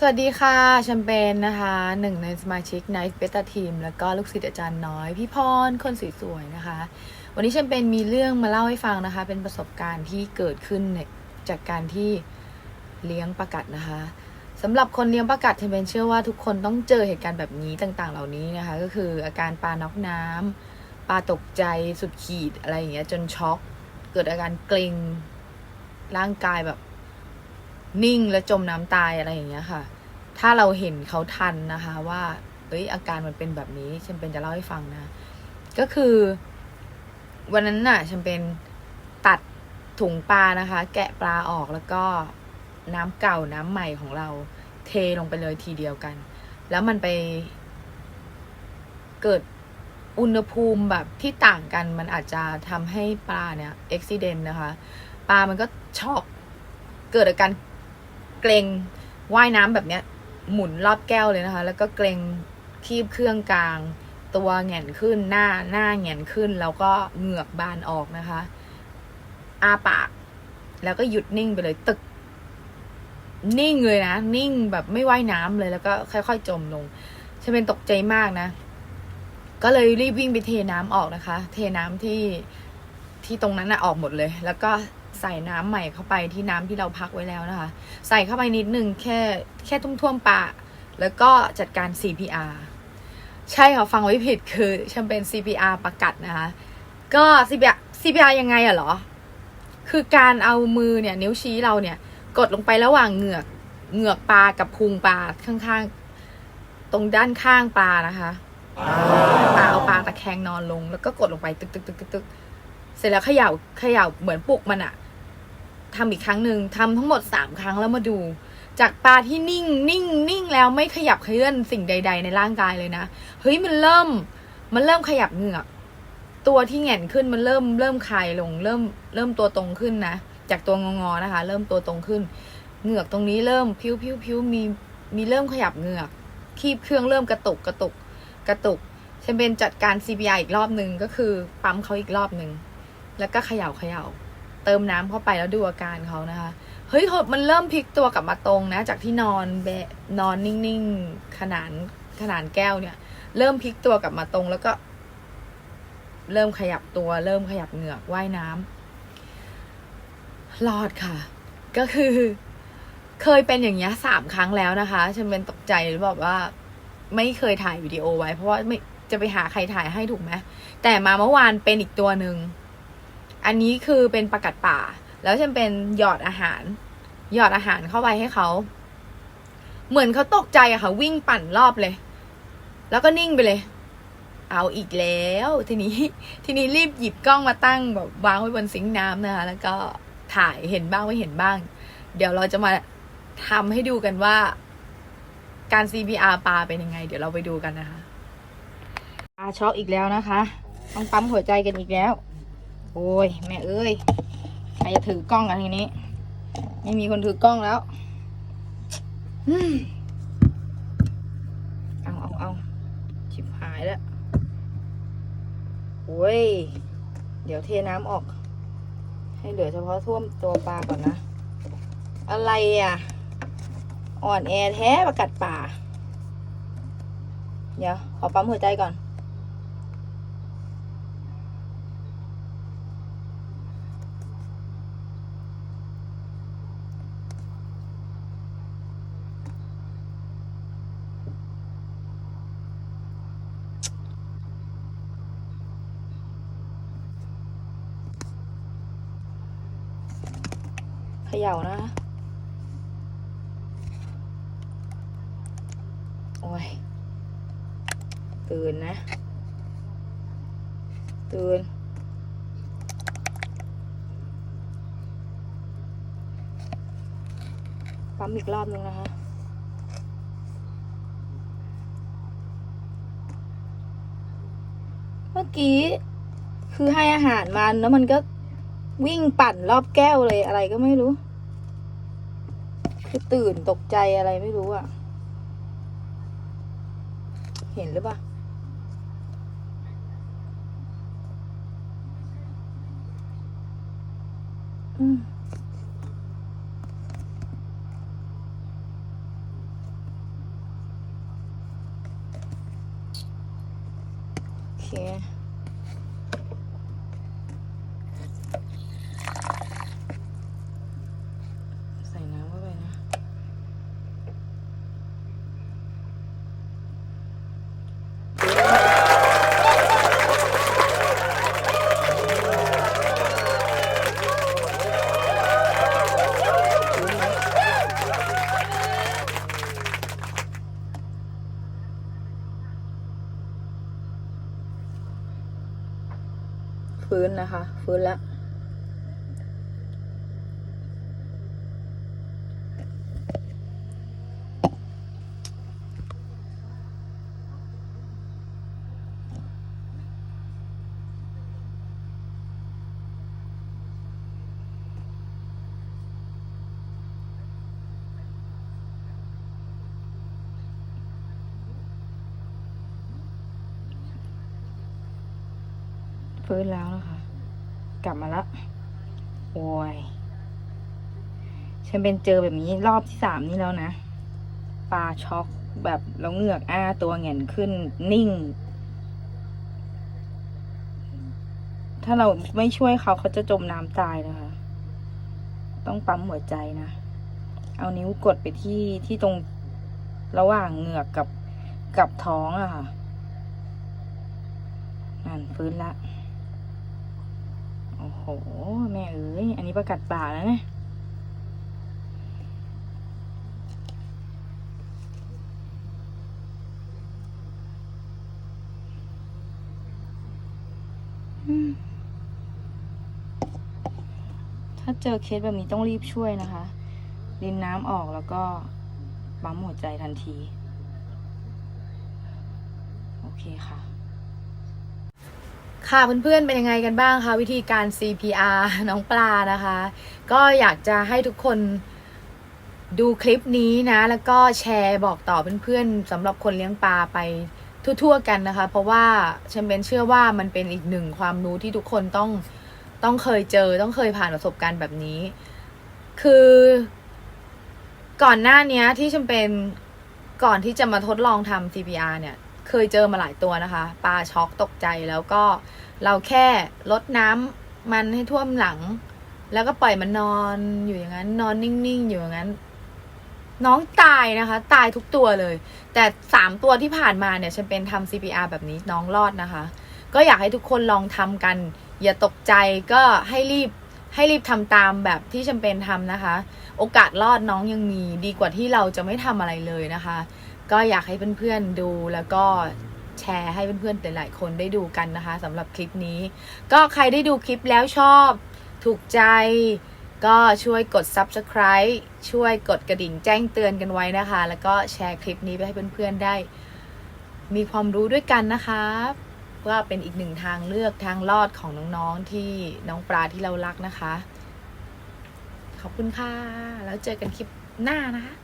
สวัสดีค่ะแชมเปญนะคะหนึ่งในสมาชิก Night Beta Team แล้วก็ลูกศิษย์อาจารย์น้อย พี่พรคนสวยๆนะคะ วันนี้แชมเปญมีเรื่องมาเล่าให้ฟังนะคะ เป็นประสบการณ์ที่เกิดขึ้นจากการที่เลี้ยงปลากัดนะคะสำหรับคนเลี้ยงปลากัดแชมเปญเชื่อว่าทุกคนต้องเจอเหตุการณ์แบบนี้ต่างๆ เหล่านี้นะคะ ก็คืออาการปลาน็อกน้ำปลาตกใจสุดขีดอะไรอย่างเงี้ยจนช็อก เกิดอาการเกร็งร่างกายแบบ นิ่งและจมน้ำตายอะไรอย่างเงี้ยค่ะ ถ้าเราเห็นเขาทันนะคะว่าเอ้ยอาการมันเป็นแบบนี้ฉันเป็นจะเล่าให้ฟังนะ ก็คือ วันนั้นน่ะฉันเป็นตัดถุงปลานะคะ แกะปลาออกแล้วก็น้ำเก่าน้ำใหม่ของเราเทลงไปเลยทีเดียวกัน แล้วมันไป เกิดอุณหภูมิแบบที่ต่างกันมันอาจจะทำให้ปลาเนี่ยอุบิเหตุนะคะ ปลามันก็ช็อกเกิดอาการ เกรงว่ายน้ำแบบเนี้ย หมุนรอบแก้วเลยนะคะ แล้วก็เกรงคีบเครื่องกลาง ตัวแหงนขึ้นหน้าหน้าแหงนขึ้น แล้วก็เหงือกบานออกนะคะอาปาก แล้วก็หยุดนิ่งไปเลยตึก นิ่งเลยนะ นิ่งแบบไม่ว่ายน้ำเลยแล้วก็ค่อยๆจมลงฉันเป็นตกใจมากนะ ก็เลยรีบวิ่งไปเทน้ำออกนะคะ เทน้ำที่ที่ตรงนั้นนะออกหมดเลย แล้วก็ ใส่น้ำใหม่เข้าไปที่น้ำที่เราพักไว้แล้วนะคะ ใส่เข้าไปนิดนึงแค่แค่ทุ่มท่วมๆปาแล้วก็จัดการ CPR ใช่ค่ะฟังไว้ผิดคือฉันเป็น CPR ประกัดนะคะ ก็ CPR CPR ยังไงอะเหรอ คือการเอามือเนี่ย นิ้วชี้เราเนี่ย กดลงไประหว่างเหงือกเหงือกปลากับพุงปลาข้างๆ ตรงด้านข้างปลานะคะปลาเอาปลาตะแคงนอนลง แล้วก็กดลงไปตึกตึกตึกตึกตึกเสร็จแล้วเขย่าเขย่าเหมือนปลุกมันอะ ทำอีกครั้งหนึ่งทำทั้งหมดสามครั้งแล้วมาดู จากปลาที่นิ่งนิ่งนิ่งแล้วไม่ขยับเขยื่อนสิ่งใด ๆ ในร่างกายเลยนะเฮ้ยมันเริ่ม มันเริ่มขยับเหงือก ตัวที่แหง่นขึ้นมันเริ่มเริ่มคลายลง เริ่มเริ่มตัวตรงขึ้นนะจากตัวงองอๆนะคะ เริ่มตัวตรงขึ้น เหงือกตรงนี้เริ่มพิ้วพิ้วพิ้วมีมีเริ่มขยับเหงือกคีบเครื่องเริ่มกระตุกกระตุกกระตุกฉันเป็นจัดการ CPR อีกรอบหนึ่งก็คือปั๊มเขาอีกรอบหนึ่งแล้วก็เขย่าเขย่า เติมน้ำเข้าไปแล้วดูอาการเขานะคะ เฮ้ยมันเริ่มพลิกตัวกลับมาตรงนะ จากที่นอนแบะนอนนิ่งๆขนานขนานแก้วเนี่ย เริ่มพลิกตัวกลับมาตรงแล้วก็ เริ่มขยับตัว เริ่มขยับเหงือกว่ายน้ำรอดค่ะ ก็คือ เคยเป็นอย่างเงี้ยสามครั้งแล้วนะคะฉันเป็นตกใจหรือแบบว่า ไม่เคยถ่ายวิดีโอไว้ เพราะว่าไม่จะไปหาใครถ่ายให้ถูกไหมแต่มาเมื่อวานเป็นอีกตัวหนึ่ง อันนี้คือเป็นประกัดป่า แล้วฉันเป็นหยอดอาหาร หยอดอาหารเข้าไปให้เขา เหมือนเขาตกใจอะค่ะ วิ่งปั่นรอบเลย แล้วก็นิ่งไปเลย เอาอีกแล้ว ทีนี้ ทีนี้รีบหยิบกล้องมาตั้งแบบวางไว้บนซิงค์น้ำนะคะ แล้วก็ถ่ายเห็นบ้างไม่เห็นบ้าง เดี๋ยวเราจะมาทำให้ดูกันว่าการ CPR ปลาเป็นยังไง เดี๋ยวเราไปดูกันนะคะ ปลาช็อกอีกแล้วนะคะ ต้องปั๊มหัวใจกันอีกแล้ว โอ้ยแม่เอ้ยใครจะถือกล้องกันทีนี้ ไม่มีคนถือกล้องแล้วเอาเอาเอาชิบหายแล้วโอ้ย เดี๋ยวเทน้ำออก ให้เหลือเฉพาะท่วมตัวปลาก่อนนะ อะไรอะ อ่อนแอแท้ประกัดป่า เดี๋ยว ขอปั๊มหัวใจก่อน เขย่านะคะโอ้ย ตื่นนะ ตื่น ปั๊มอีกรอบนึงนะคะเมื่อกี้ คือให้อาหารมันแล้วมันก็ วิ่งปั่นรอบแก้วเลยอะไรก็ไม่รู้ คือตื่นตกใจอะไรไม่รู้อะ่ะ เห็นหรือเปล่าอืมโอเค ฟื้นนะคะ ฟื้นแล้ว ฟื้นแล้วนะคะ กลับมาล้วโอ้ย ฉันเป็นเจอแบบนี้รอบที่สามนี่แล้วนะ ปลาช็อกแบบแล้วเหงือกอ้าตัวแหงนขึ้นนิ่ง ถ้าเราไม่ช่วยเขาเขาจะจมน้ำตายนะคะ ต้องปั๊มหัวใจนะ เอานิ้วกดไปที่ที่ตรงระหว่างเหงือกกับกับท้องอะค่ะนั่นฟื้นละ โอ้โห แม่เอ้ย อันนี้ประกัดป่าแล้วนะ ถ้าเจอเคสแบบนี้ต้องรีบช่วยนะคะรินน้ำออกแล้วก็ปั๊มหัวใจทันที โอเคค่ะ ค่ะเพื่อนๆเป็นยังไงกันบ้างคะวิธีการ CPR น้องปลานะคะ ก็อยากจะให้ทุกคนดูคลิปนี้นะ แล้วก็แชร์บอกต่อเพื่อนๆสำหรับคนเลี้ยงปลาไปทั่วๆกันนะคะ เพราะว่าฉันเป็นเชื่อว่ามันเป็นอีกหนึ่งความรู้ที่ทุกคนต้องต้องเคยเจอต้องเคยผ่านประสบการณ์แบบนี้ คือก่อนหน้านี้ที่ฉันเป็นก่อนที่จะมาทดลองทำ CPR เนี่ย เคยเจอมาหลายตัวนะคะ ปลาช็อกตกใจแล้วก็เราแค่ลดน้ำมันให้ท่วมหลัง แล้วก็ปล่อยมันนอนอยู่อย่างนั้น นอนนิ่งๆอยู่อย่างนั้น น้องตายนะคะ ตายทุกตัวเลย แต่สามตัวที่ผ่านมาเนี่ยฉันเป็นทำ CPR แบบนี้น้องรอดนะคะ ก็อยากให้ทุกคนลองทำกัน อย่าตกใจก็ให้รีบให้รีบทำตามแบบที่ฉันเป็นทำนะคะ โอกาสรอดน้องยังมีดีกว่าที่เราจะไม่ทำอะไรเลยนะคะ ก็อยากให้เพื่อนๆดูแล้วก็แชร์ให้เพื่อนๆหลายๆคนได้ดูกันนะคะสำหรับคลิปนี้ ก็ใครได้ดูคลิปแล้วชอบถูกใจก็ช่วยกด subscribe ช่วยกดกระดิ่งแจ้งเตือนกันไว้นะคะ แล้วก็แชร์คลิปนี้ไปให้เพื่อนๆได้ มีความรู้ด้วยกันนะคะว่าเป็นอีกหนึ่งทางเลือกทางรอดของน้องๆที่น้องปลาที่เรารักนะคะ ขอบคุณค่ะ แล้วเจอกันคลิปหน้านะคะ